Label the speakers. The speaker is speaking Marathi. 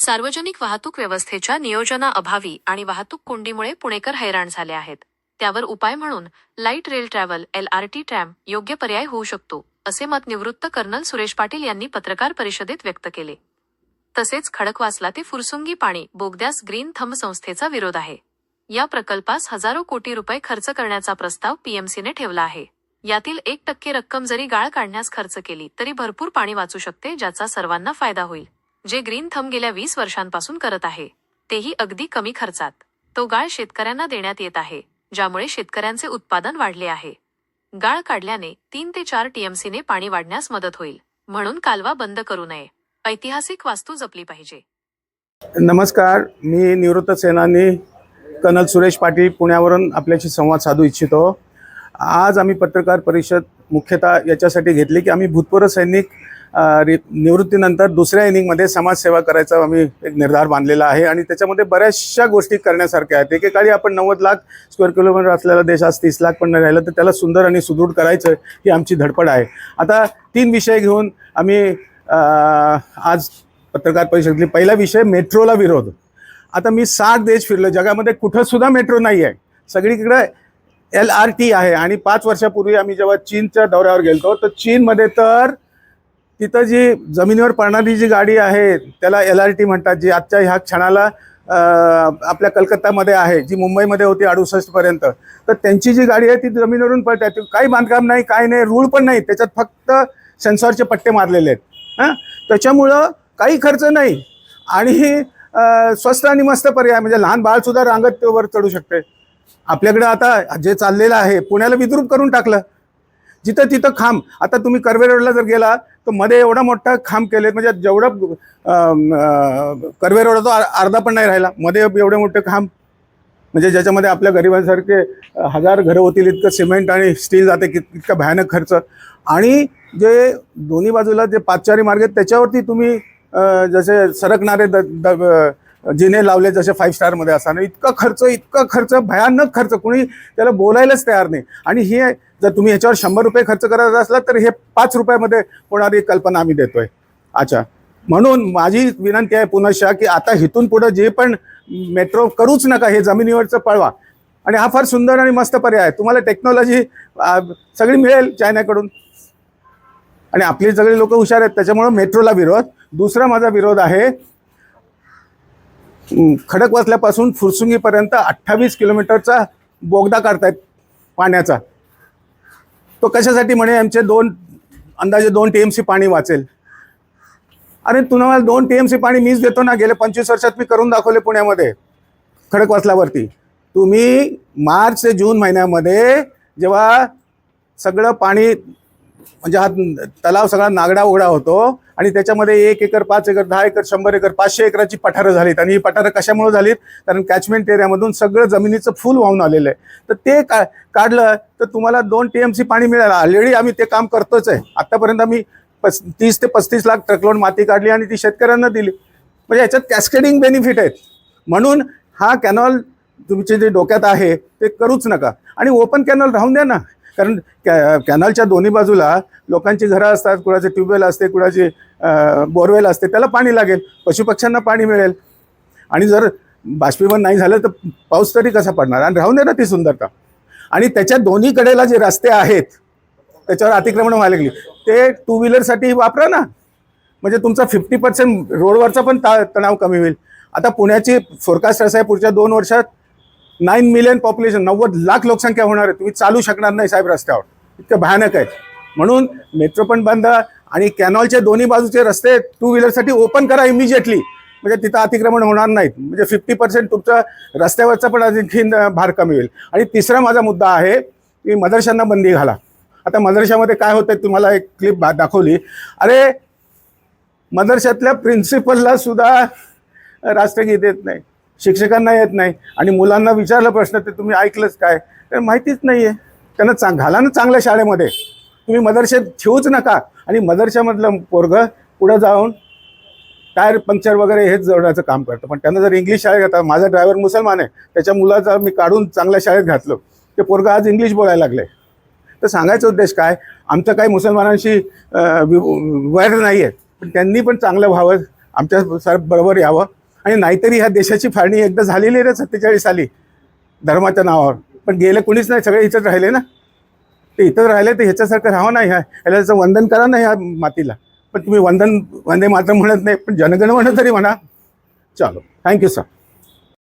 Speaker 1: सार्वजनिक वाहतूक व्यवस्थेच्या नियोजनाअभावी आणि वाहतूक कोंडीमुळे पुणेकर हैराण झाले आहेत. त्यावर उपाय म्हणून light rail travel LRT tram योग्य पर्याय होऊ शकतो असे मत निवृत्त कर्नल सुरेश पाटील यांनी पत्रकार परिषदेत व्यक्त केले. तसेच खडकवासला ते फुरसुंगी पाणी बोगद्यास ग्रीन थंब संस्थेचा विरोध आहे. या प्रकल्पास हजारो कोटी रुपये खर्च करण्याचा प्रस्ताव पीएमसीने ठेवला आहे. यातील एक टक्के रक्कम जरी गाळ काढण्यास खर्च केली तरी भरपूर पाणी वाचू शकते ज्याचा सर्वांना फायदा होईल. जे ग्रीन थंब गेल्या वीस वर्षांपासून करत आहे तेही अगदी कमी खर्चात. तो गाळ शेतकऱ्यांना देण्यात येत आहे ज्यामुळे शेतकऱ्यांचे उत्पादन वाढले आहे. गाळ काढल्याने तीन ते चार टीएमसीने पाणी वाढण्यास मदत होईल म्हणून कालवा बंद करू नये. ऐतिहासिक वास्तू जपली पाहिजे.
Speaker 2: नमस्कार मी निवृत्त सेनानी कर्नल सुरेश पाटील पुण्यावरून आपल्याशी संवाद साधू इच्छितो. आज आम्ही पत्रकार परिषद मुख्यतः याच्यासाठी घेतली की आम्ही भूतपूर्व सैनिक निवृत्तीनंतर दुसऱ्या इनिंगमध्ये समाजसेवा करायचा आम्ही एक निर्धार बांधलेला आहे आणि त्याच्यामध्ये बऱ्याचशा गोष्टी करण्यासारख्या आहेत. एकेकाळी आपण नव्वद लाख स्क्वेअर किलोमीटर असलेला देश आज तीस लाख पण राहिलं तर त्याला सुंदर आणि सुदृढ करायचं ही आमची धडपड आहे. आता तीन विषय घेऊन आम्ही आज पत्रकार परिषदेतली पहिला विषय मेट्रोला विरोध. आता मी साठ देश फिरलो जगामध्ये कुठंसुद्धा मेट्रो नाही आहे. सगळीकडे एल आर टी आहे आणि पाच वर्षापूर्वी आम्ही जेव्हा चीनच्या दौऱ्यावर गेलो तर चीनमध्ये तर तिथं जी जमिनीवर पडणारी जी गाडी आहे त्याला एल आर टी म्हणतात जी आजच्या ह्या क्षणाला आपल्या कलकत्तामध्ये आहे जी मुंबईमध्ये होती अडुसष्टपर्यंत. तर त्यांची जी गाडी आहे ती जमिनीवरून पडतात काही बांधकाम नाही काही नाही रूळ पण नाही. त्याच्यात फक्त सेन्सॉरचे पट्टे मारलेले आहेत. हां? त्याच्यामुळं काही खर्च नाही. आणि स्वस्त आणि मस्त पर्याय म्हणजे लहान बाळसुद्धा रांगत वर चढू शकते. आपल्याकडे आता जे चाललेलं आहे पुण्याला विद्रूप करून टाकलं. जिथं तिथं खांब. आता तुम्ही कर्वे रोडला जर गेला तर मध्ये एवढा मोठा खांब केले म्हणजे जेवढं कर्वे रोड तो अर्धा पण नाही राहिला. मध्ये एवढे मोठे खांब. म्हणजे ज्याच्यामध्ये आपल्या गरिबांसारखे हजार घरं होतील इतकं सिमेंट आणि स्टील जाते कित इतका भयानक खर्च. आणि जे दोन्ही बाजूला जे पाचचारी मार्ग आहेत त्याच्यावरती तुम्ही जसे सरकणारे द द- जिने लावले जसे फाईव्ह स्टारमध्ये असताना इतका खर्च इतका खर्च भयानक खर्च. कुणी त्याला बोलायलाच तयार नाही. आणि हे जर तुम्ही ह्याच्यावर शंभर रुपये खर्च करत असला तर हे पाच रुपयामध्ये होणारी कल्पना आम्ही देतोय. अच्छा. म्हणून माझी विनंती आहे पुनशा की आता इथून पुढं जे पण मेट्रो करूच नका हे जमिनीवरचं पळवा. आणि हा फार सुंदर आणि मस्त पर्याय आहे. तुम्हाला टेक्नॉलॉजी सगळी मिळेल चायनाकडून. आणि आपली सगळी लोक हुशार आहेत त्याच्यामुळं मेट्रोला विरोध. दुसरा माझा विरोध आहे खडकवासल्यापासून फुरसुंगीपर्यंत अठ्ठावीस किलोमीटरचा बोगदा काढतायत पाण्याचा. तो कशासाठी म्हणे आमचे दोन अंदाजे दोन टी एम सी पाणी वाचेल. अरे तुम्हाला दोन टी एम सी पाणी मीच देतो ना गेले पंचवीस वर्षात मी करून दाखवले पुण्यामध्ये खडकवासलावरती तुम्ही मार्च ते जून महिन्यामध्ये जेव्हा सगळं पाणी म्हणजे हा तलाव सगळा नागडा उघडा होतो आणि त्याच्यामध्ये एक एकर पाच एकर दहा एकर शंभर एकर पाचशे एकराची पठारं झालीत. आणि ही पठारं कशामुळे झालीत? कारण कॅचमेंट एरियामधून सगळं जमिनीचं फुल वाहून आलेलं आहे. तर ते का काढलं तर तुम्हाला दोन टी एम सी पाणी मिळालं. ऑलरेडी आम्ही ते काम करतोच आहे. आत्तापर्यंत आम्ही पस तीस ते पस्तीस लाख ट्रकलोड माती काढली आणि ती शेतकऱ्यांना दिली. म्हणजे याच्यात कॅस्केडिंग बेनिफिट आहेत. म्हणून हा कॅनॉल तुमचे जे डोक्यात आहे ते करूच नका. आणि ओपन कॅनॉल राहून द्या ना. कारण कॅ कॅनलच्या दोन्ही बाजूला लोकांची घरं असतात कुणाचे ट्यूबवेल असते कुणाची बोरवेल असते त्याला पाणी लागेल पशुपक्ष्यांना पाणी मिळेल. आणि जर बाष्पीभवन नाही झालं तर पाऊस तरी कसा पडणार? आणि राहून दे ना ती सुंदरता. आणि त्याच्या दोन्ही कडेला जे रस्ते आहेत त्याच्यावर अतिक्रमण व्हायला लागली ते टू व्हीलरसाठी वापरा ना. म्हणजे तुमचा फिफ्टी पर्सेंट रोडवरचा पण ता तणाव कमी होईल. आता पुण्याची फोरकास्ट असं आहे पुढच्या दोन वर्षात नाईन मिलियन पॉप्युलेशन नव्वद लाख लोकसंख्या होणार आहे. तुम्ही चालू शकणार नाही साहेब रस्त्यावर. इतकं भयानक आहे. म्हणून मेट्रो पण बंद आणि कॅनॉलचे दोन्ही बाजूचे रस्ते टू व्हीलरसाठी ओपन करा इमिजिएटली म्हणजे तिथं अतिक्रमण होणार नाहीत. म्हणजे फिफ्टी पर्सेंट तुमचं रस्त्यावरचा पण आणखीन भार कमी होईल. आणि तिसरा माझा मुद्दा आहे की मदरशांना बंदी घाला. आता मदरशामध्ये काय होतं तुम्हाला एक क्लिप दाखवली. अरे मदरशातल्या प्रिन्सिपलला सुद्धा राष्ट्रगीत देत नाही. शिक्षकांना येत नाही आणि मुलांना विचारलं प्रश्न ते तुम्ही ऐकलंच काय? तर माहितीच नाही आहे त्यांना चांग घाला ना चांगल्या शाळेमध्ये. तुम्ही मदरशात ठेवूच नका. आणि मदरशामधलं पोरगं पुढं जाऊन टायर पंक्चर वगैरे हेच जोडण्याचं काम करतं. पण त्यांना जर इंग्लिश शाळेत घातला माझा ड्रायव्हर मुसलमान आहे त्याच्या मुलाचा मी काढून चांगल्या शाळेत घातलं. ते पोरगं आज इंग्लिश बोलायला लागले तर सांगायचा उद्देश काय? आमचं काही मुसलमानांशी वैर नाही आहे पण त्यांनी पण चांगलं व्हावं. आमच्या सर बरोबर यावं. आणि नाहीतरी ह्या देशाची फाळणी एकदा झालेली ना सत्तेचाळीस साली धर्माच्या नावावर. पण गेले कुणीच नाही सगळे इथंच राहिले ना. ते इथंच राहिले तर ह्याच्यासारखं राहावं नाही ह्या ह्याला त्याचं वंदन करा ना ह्या मातीला. पण तुम्ही वंदन वंदे मात्र म्हणत नाही पण जनगणमन तरी म्हणा. चलो. Thank you sir